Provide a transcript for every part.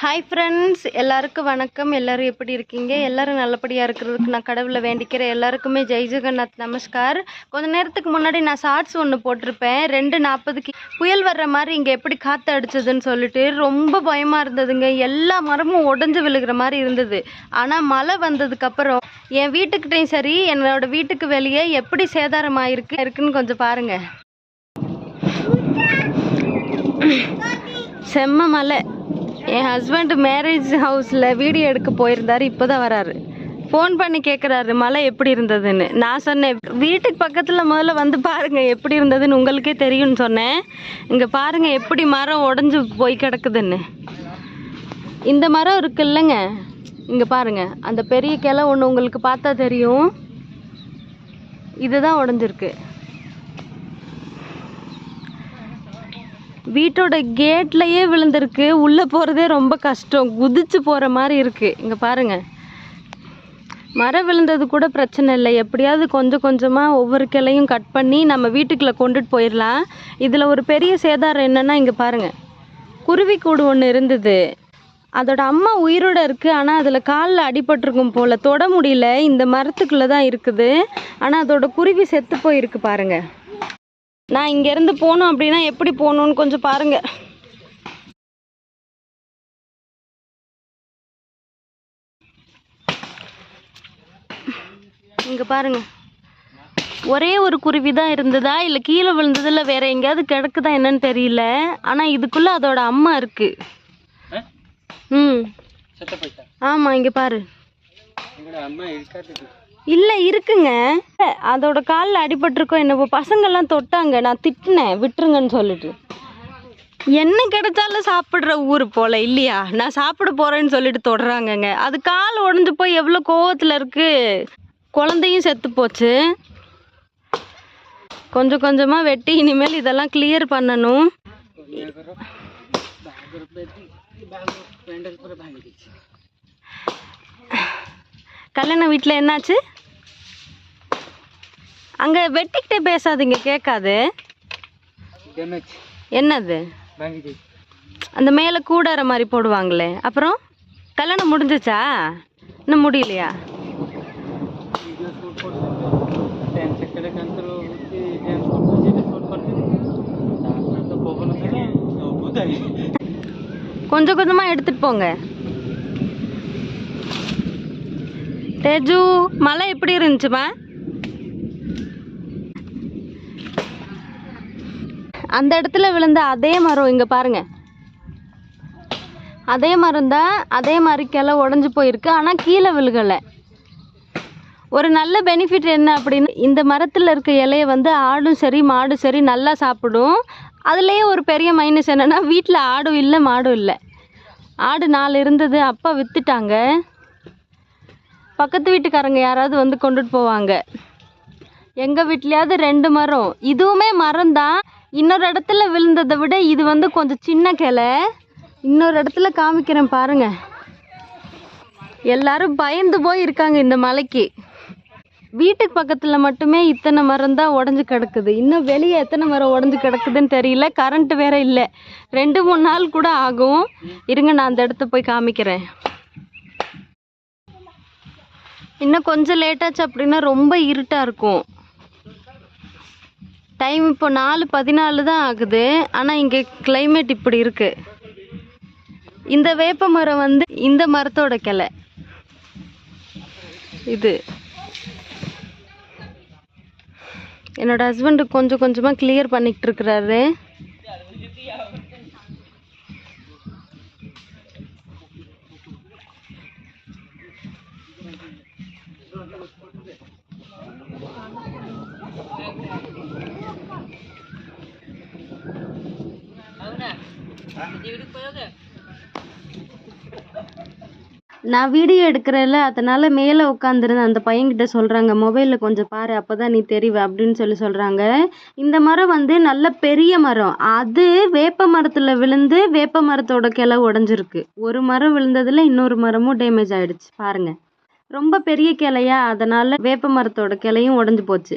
Hi friends எல்லாருக்கும் வணக்கம். எல்லாரும் எப்படி இருக்கீங்க? எல்லோரும் நல்லபடியாக இருக்கிறதுக்கு நான் கடவுளை வேண்டிக்கிறேன். எல்லாருக்குமே ஜெய் ஜெகநாத் நமஸ்கார். கொஞ்ச நேரத்துக்கு முன்னாடி நான் ஷார்ட்ஸ் ஒன்று போட்டிருப்பேன். ரெண்டு நாற்பதுக்கு புயல் வர்ற மாதிரி இங்கே எப்படி காற்று அடிச்சதுன்னு சொல்லிட்டு ரொம்ப பயமாக இருந்ததுங்க. எல்லா மரமும் உடஞ்சு விழுகிற மாதிரி இருந்தது. ஆனால் மழை வந்ததுக்கப்புறம் என் வீட்டுக்கிட்டையும் சரி என்னோட வீட்டுக்கு வெளியே எப்படி சேதாரமாயிருக்கு இருக்குன்னு கொஞ்சம் பாருங்கள் செம்ம மலை என் ஹஸ்பண்ட் மேரேஜ் ஹவுஸில் வீடியோ எடுக்க போயிருந்தார் இப்போ தான் வராரு. ஃபோன் பண்ணி கேட்குறாரு மழை எப்படி இருந்ததுன்னு. நான் சொன்னேன் வீட்டுக்கு பக்கத்தில் முதல்ல வந்து பாருங்கள் எப்படி இருந்ததுன்னு உங்களுக்கே தெரியும்னு சொன்னேன். இங்கே பாருங்கள் எப்படி மரம் உடஞ்சி போய் கிடக்குதுன்னு. இந்த மரம் இருக்கு இல்லைங்க. இங்கே பாருங்கள் அந்த பெரிய கிளை ஒன்று உங்களுக்கு பார்த்தா தெரியும். இதுதான் உடஞ்சிருக்கு. வீட்டோட கேட்லையே விழுந்திருக்கு. உள்ளே போகிறதே ரொம்ப கஷ்டம். குதிச்சு போகிற மாதிரி இருக்குது இங்கே பாருங்கள் மரம் விழுந்தது கூட பிரச்சனை இல்லை. எப்படியாவது கொஞ்சம் கொஞ்சமாக ஒவ்வொரு கிளையும் கட் பண்ணி நம்ம வீட்டுக்குள்ளே கொண்டுட்டு போயிடலாம். இதில் ஒரு பெரிய சேதாரம் என்னென்னா இங்கே பாருங்கள் குருவி கூடு ஒன்று இருந்தது. அதோட அம்மா உயிரோட இருக்குது ஆனால் அதில் காலில் அடிபட்டிருக்கும் போல். தொட முடியல. இந்த மரத்துக்குள்ளே தான் இருக்குது. ஆனால் அதோட குருவி செத்து போயிருக்கு பாருங்கள் நான் இங்கேருந்து போகணும் அப்படின்னா எப்படி போகணுன்னு கொஞ்சம் பாருங்க. இங்கே பாருங்க. ஒரே ஒரு குருவி தான் இருந்ததா? இல்லை கீழே விழுந்ததில்ல வேற எங்கேயாவது கிடக்குதா என்னன்னு தெரியல. ஆனால் இதுக்குள்ள அதோட அம்மா இருக்கு. ம். ஆமாம் இங்கே பாரு. அம்மா இல்லை இருக்குங்க. அதோட காலில் அடிபட்டிருக்கோம் என்னவோ. பசங்கள்லாம் தொட்டாங்க. நான் திட்டினேன். விட்டுருங்கன்னு சொல்லிட்டு. என்ன கிடைச்சாலும் சாப்பிட்ற ஊர் போல இல்லையா? நான் சாப்பிட போறேன்னு சொல்லிட்டு தொடுறாங்கங்க. அது கால் உடஞ்சு போய் எவ்வளோ கோவத்தில் இருக்கு. குழந்தையும் செத்து போச்சு. கொஞ்சம் கொஞ்சமாக வெட்டி இனிமேல் இதெல்லாம் கிளியர் பண்ணணும். கல்யாண வீட்டில் என்னாச்சு? அங்கே வெட்டிக்கிட்டே பேசாதீங்க கேட்காது. என்னது? அந்த மேலே கூடார மாதிரி போடுவாங்களே. அப்புறம் கல்யாணம் முடிஞ்சிச்சா? இன்னும் முடியலையா? கொஞ்சம் கொஞ்சமாக எடுத்துகிட்டு போங்க. தேஜு மழை எப்படி இருந்துச்சுமா அந்த இடத்துல விழுந்த அதே மரம் இங்கே பாருங்கள் அதே மரம் தான் அதே மாதிரி கிளை உடஞ்சி போயிருக்கு. ஆனால் கீழே விழுகலை. ஒரு நல்ல பெனிஃபிட் என்ன அப்படின்னு இந்த மரத்தில் இருக்க இலைய வந்து ஆடும் சரி மாடும் சரி நல்லா சாப்பிடும். அதுலேயே ஒரு பெரிய மைனஸ் என்னென்னா வீட்டில் ஆடும் இல்லை மாடும் இல்லை. ஆடு நாலு இருந்தது அப்பா விற்றுட்டாங்க பக்கத்து வீட்டுக்காரங்க யாராவது வந்து கொண்டுட்டு போவாங்க. எங்கள் வீட்லேயாவது ரெண்டு மரம். இதுவுமே மரம் தான் இன்னொரு இடத்துல விழுந்ததை விட இது வந்து கொஞ்சம் சின்ன கிளை. இன்னொரு இடத்துல காமிக்கிறேன் பாருங்க. எல்லாரும் பயந்து போய் இருக்காங்க இந்த மலைக்கு. வீட்டுக்கு பக்கத்தில் மட்டுமே இத்தனை மரம் தான் உடஞ்சி கிடக்குது. இன்னும் வெளியே எத்தனை மரம் உடஞ்சி கிடக்குதுன்னு தெரியல. கரண்ட் வேற இல்லை. ரெண்டு மூணு நாள் கூட ஆகும். இருங்க நான் அந்த இடத்த போய் காமிக்கிறேன். இன்னும் கொஞ்சம் லேட்டாச்சு அப்படின்னா ரொம்ப இருட்டாக இருக்கும். டைம் இப்போ நாலு பதினாலு தான் ஆகுது. ஆனால் இங்கே கிளைமேட் இப்படி இருக்குது இந்த வேப்ப மரம் வந்து இந்த மரத்தோட கிளை. இது. என்னோட ஹஸ்பண்டு கொஞ்சம் கொஞ்சமாக கிளியர் பண்ணிக்கிட்டு இருக்கிறாரு. நான் வீடியோ எடுக்கிறேன்ல அதனால மேலே உட்காந்துருந்தேன் அந்த பையன்கிட்ட சொல்கிறாங்க மொபைலில் கொஞ்சம் பாரு அப்போ தான் நீ தெரிவ அப்படின்னு சொல்லி சொல்கிறாங்க இந்த மரம் வந்து நல்ல பெரிய மரம். அது வேப்ப மரத்தில் விழுந்து வேப்ப மரத்தோட கிளை உடஞ்சிருக்கு. ஒரு மரம் விழுந்ததில் இன்னொரு மரமும் டேமேஜ் ஆகிடுச்சு பாருங்க. ரொம்ப பெரிய கிளையா அதனால் வேப்ப மரத்தோட கிளையும் உடஞ்சி போச்சு.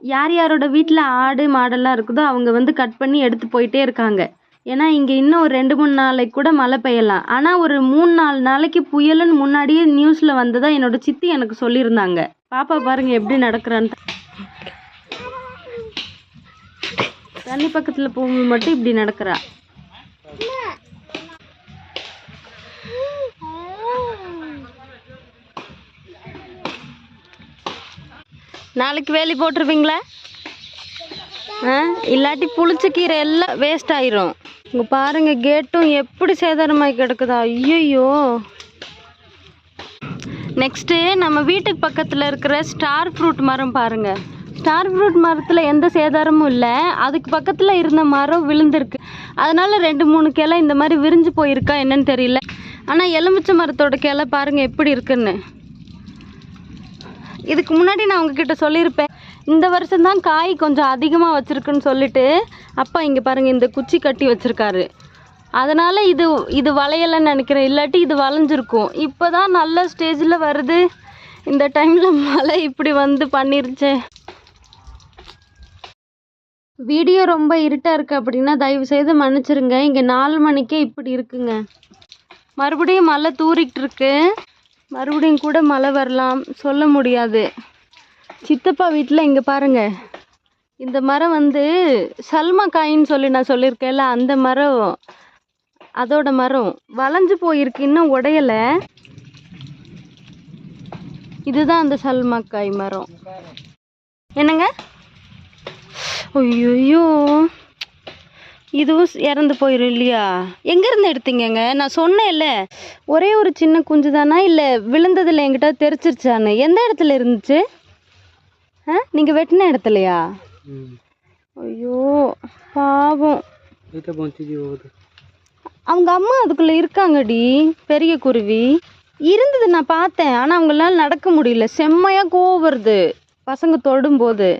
யார் யாரோட வீட்டில் ஆடு மாடெல்லாம் இருக்குதோ அவங்க வந்து கட் பண்ணி எடுத்து போயிட்டே இருக்காங்க. ஏன்னா இங்கே இன்னும் ஒரு ரெண்டு மூணு நாளைக்கு கூட மழை பெய்யலாம் ஆனால் ஒரு மூணு நாலு நாளைக்கு புயலுன்னு முன்னாடியே நியூஸில் வந்ததா என்னோட சித்தி எனக்கு சொல்லியிருந்தாங்க. பாப்பா பாருங்க எப்படி நடக்கிறான்னு. தண்ணி பக்கத்தில் போகும்போது மட்டும் இப்படி நடக்கிறா. நாளைக்கு வேலி போட்டுருவீங்களா இல்லாட்டி புளிச்ச கீரை எல்லாம் வேஸ்ட் ஆயிரும். இங்கே பாருங்க கேட்டும் எப்படி சேதாரமாகி கிடக்குதா. ஐயோ நெக்ஸ்ட்டு நம்ம வீட்டுக்கு பக்கத்தில் இருக்கிற ஸ்டார் ஃப்ரூட் மரம் பாருங்க. ஸ்டார் ஃப்ரூட் மரத்தில் எந்த சேதாரமும் இல்லை. அதுக்கு பக்கத்தில் இருந்த மரம் விழுந்திருக்கு. அதனால் ரெண்டு மூணு கிளை இந்த மாதிரி விரிஞ்சு போயிருக்கா என்னன்னு தெரியல. ஆனால் எலுமிச்சை மரத்தோட கிளை பாருங்கள் எப்படி இருக்குன்னு. இதுக்கு முன்னாடி நான் உங்ககிட்ட சொல்லியிருப்பேன். இந்த வருஷம் தான் காய் கொஞ்சம் அதிகமாக வச்சுருக்குன்னு சொல்லிட்டு அப்பா இங்கே பாருங்க இந்த குச்சி கட்டி வச்சிருக்காரு. அதனால் இது இது வளையலைன்னு நினைக்கிறேன். இல்லாட்டி இது வளைஞ்சிருக்கும். இப்போ தான் நல்ல ஸ்டேஜில் வருது. இந்த டைமில் மழை இப்படி வந்து பண்ணிருச்சே. வீடியோ ரொம்ப இருட்டாக இருக்குது அப்படின்னா தயவு செய்து மன்னிச்சிருங்க. இங்கே நாலு மணிக்கே இப்படி இருக்குங்க. மறுபடியும் மழை தூரிக்கிட்டு இருக்கு. மறுபடியும் கூட மழை வரலாம். சொல்ல முடியாது. சித்தப்பா வீட்டில் இங்கே பாருங்க. இந்த மரம் வந்து சல்மா காயின்னு சொல்லி நான் சொல்லியிருக்கேன்ல அந்த மரம் அதோட மரம் வளைஞ்சு போயிருக்கு இன்னும் உடையலை. இதுதான் அந்த சல்மாக்காய் மரம். என்னங்க? ஐயோ இதுவும் இறந்து போயிடும் இல்லையா? எங்கேருந்து எடுத்தீங்கங்க? நான் சொன்னேன்ல ஒரே ஒரு சின்ன குஞ்சு தானா? இல்லை விழுந்ததில் என்கிட்ட தெரிச்சிருச்சான்னு? எந்த இடத்துல இருந்துச்சு? ஆ? நீங்கள் வெட்டின இடத்துலையா? ஐயோ பாவம். அவங்க அம்மா அதுக்குள்ளே இருக்காங்கடி பெரிய குருவி. இருந்தது நான் பார்த்தேன் ஆனால் அவங்களால நடக்க முடியல. செம்மையாக கோவம் பசங்க தொடும்போது.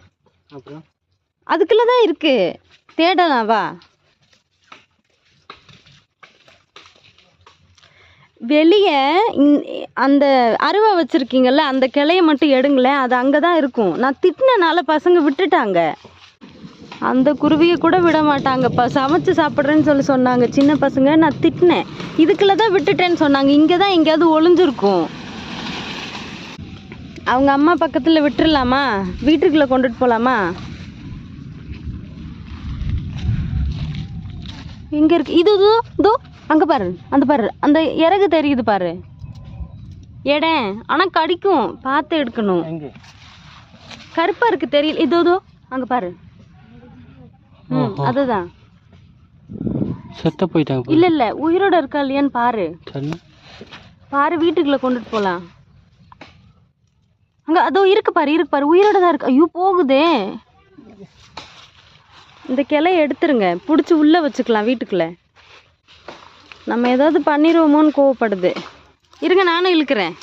அதுக்குள்ளே தான் இருக்குது தேடலாம் வெளியே அந்த அருவா வச்சுருக்கீங்கள்ல அந்த கிளைய மட்டும் எடுங்களேன் அது அங்கே தான் இருக்கும். நான் திட்டினனால பசங்க விட்டுட்டாங்க. அந்த குருவியை கூட விட மாட்டாங்கப்பா சமைச்சு சாப்பிட்றேன்னு சொல்லி சொன்னாங்க. சின்ன பசங்க நான் திட்டினேன். இதுக்குள்ள தான் விட்டுட்டேன்னு சொன்னாங்க. இங்கே தான் எங்கேயாவது ஒளிஞ்சிருக்கும். அவங்க அம்மா பக்கத்தில் விட்டுடலாமா வீட்டுக்குள்ளே கொண்டுட்டு போகலாமா எங்கே இருக்கு? இது இதோ இதோ அங்கே பாரு அந்த பாரு அந்த இறகு தெரியுது பாரு. எடேன் ஆனால் கடிக்கும் பார்த்து எடுக்கணும். எங்கே? கருப்பாக இருக்கு தெரியல. இதோ இதோ அங்கே பாரு. ம். அதுதான். செத்த போயிட்டாங்க இல்லை இல்லை உயிரோட இருக்கா இல்லையான்னு பாரு. பாரு வீட்டுக்குள்ளே கொண்டுட்டு போகலாம் அங்கே அதோ இருக்கு பாரு இருக்கு பாரு உயிரோட தான் இருக்கு. ஐயோ போகுதே. இந்த கிளைய எடுத்துருங்க. பிடிச்சி உள்ளே வச்சுக்கலாம் வீட்டுக்குள்ளே. நம்ம ஏதாவது பண்ணிடுவோமோன்னு கோவப்படுது இருங்க நானும் இழுக்கிறேன்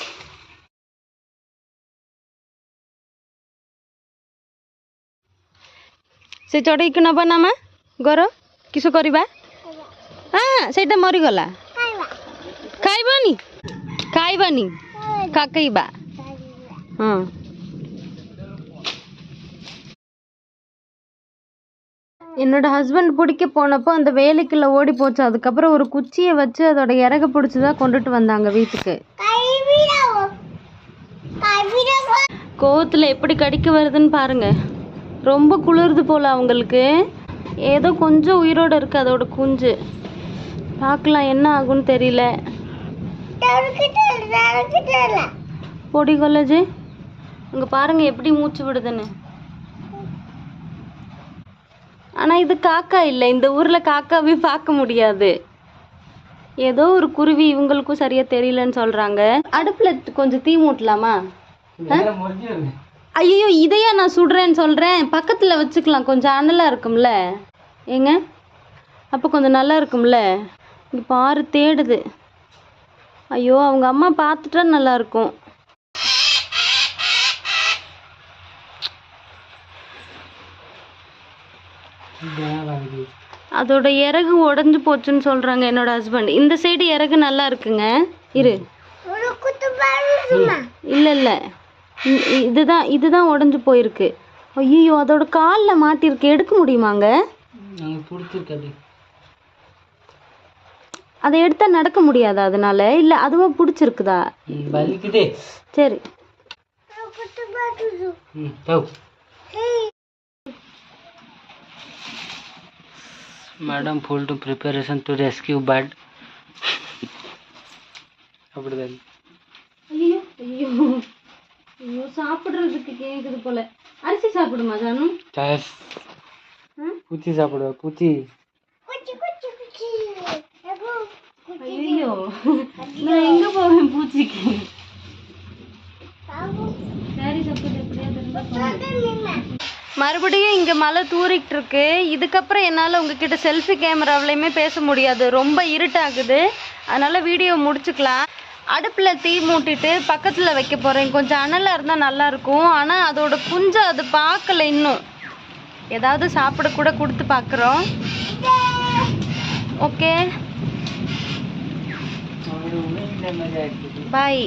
ସେ ଚଢ଼େଇକି ନେବା ନା ମା ଗର କିସ କରିବା ହଁ ସେଇଟା ମରିଗଲା ଖାଇବନି ଖାଇବନି କାକେଇବା ହଁ என்னோட ஹஸ்பண்ட் பிடிக்க போனப்போ அந்த வேலைக்குள்ளே ஓடி போச்சு. அதுக்கப்புறம் ஒரு குச்சியை வச்சு அதோட இறக பிடிச்சி தான் கொண்டுட்டு வந்தாங்க வீட்டுக்கு. கோவத்தில் எப்படி கடிக்க வருதுன்னு பாருங்க. ரொம்ப குளிருது போல் அவங்களுக்கு. ஏதோ கொஞ்சம் உயிரோட இருக்குது அதோட குஞ்சு. பார்க்கலாம் என்ன ஆகும்னு தெரியல. பொடி கொல்லஜி அங்கே பாருங்கள் எப்படி மூச்சு விடுதுன்னு. ஆனால் இது காக்கா இல்லை. இந்த ஊரில் காக்காவே பார்க்க முடியாது. ஏதோ ஒரு குருவி இவங்களுக்கும் சரியா தெரியலன்னு சொல்றாங்க. அடுப்புல கொஞ்சம் தீ மூட்டலாமா? ஐயோ இதையா நான் சுடுறேன்னு சொல்றேன். பக்கத்துல வச்சுக்கலாம். கொஞ்சம் அனலா இருக்கும்ல. ஏங்க? அப்போ கொஞ்சம் நல்லா இருக்கும்ல. இங்க பாரு தேடுது. ஐயோ அவங்க அம்மா பார்த்துட்டா நல்லா அதோட இறகு உடஞ்சு போச்சுன்னு சொல்றாங்க என்னோட ஹஸ்பண்ட் இந்த சைடு இறகு நல்லா இருக்குங்க. இரு. இல்ல இல்ல. இதுதான் இதுதான் உடஞ்சு போயிருக்கு. ஐயோ அதோட காலில் மாட்டிருக்கு எடுக்க முடியுமாங்க? அதை எடுத்தா நடக்க முடியாதா அதனால? இல்ல அதுவும் பிடிச்சிருக்குதா? வலிக்குதே. சரி. ம் தவ் madam full to preparation to rescue bird அப்படிதான். ஐயோ ஐயோ. ஐயோ சாப்பிடுறதுக்கு கேக்குது போல. அரிசி சாப்பிடுமா ஜானு? சாஸ் ம்? பூச்சி சாப்பிடுவா பூச்சி. ஐயோ நான் எங்க போவேன் பூச்சிக்கு? சரி சப்போஸ் எப்படியாவது இருந்தா போங்க. மறுபடியும் இங்க மழை தூரிக்கிட்டு இருக்கு இதுக்கப்புறம் என்னால உங்ககிட்ட செல்ஃபி கேமராவிலையுமே பேச முடியாது. ரொம்ப இருட்டாகுது. அதனால வீடியோ முடிச்சுக்கலாம். அடுப்பில் தீ மூட்டிட்டு பக்கத்தில் வைக்க போகிறேன் கொஞ்சம் அனலாக இருந்தால் நல்லாயிருக்கும் ஆனால் அதோட குஞ்சை அது பார்க்கல இன்னும். ஏதாவது சாப்பிட கூட கொடுத்து பார்க்குறோம். Okay bye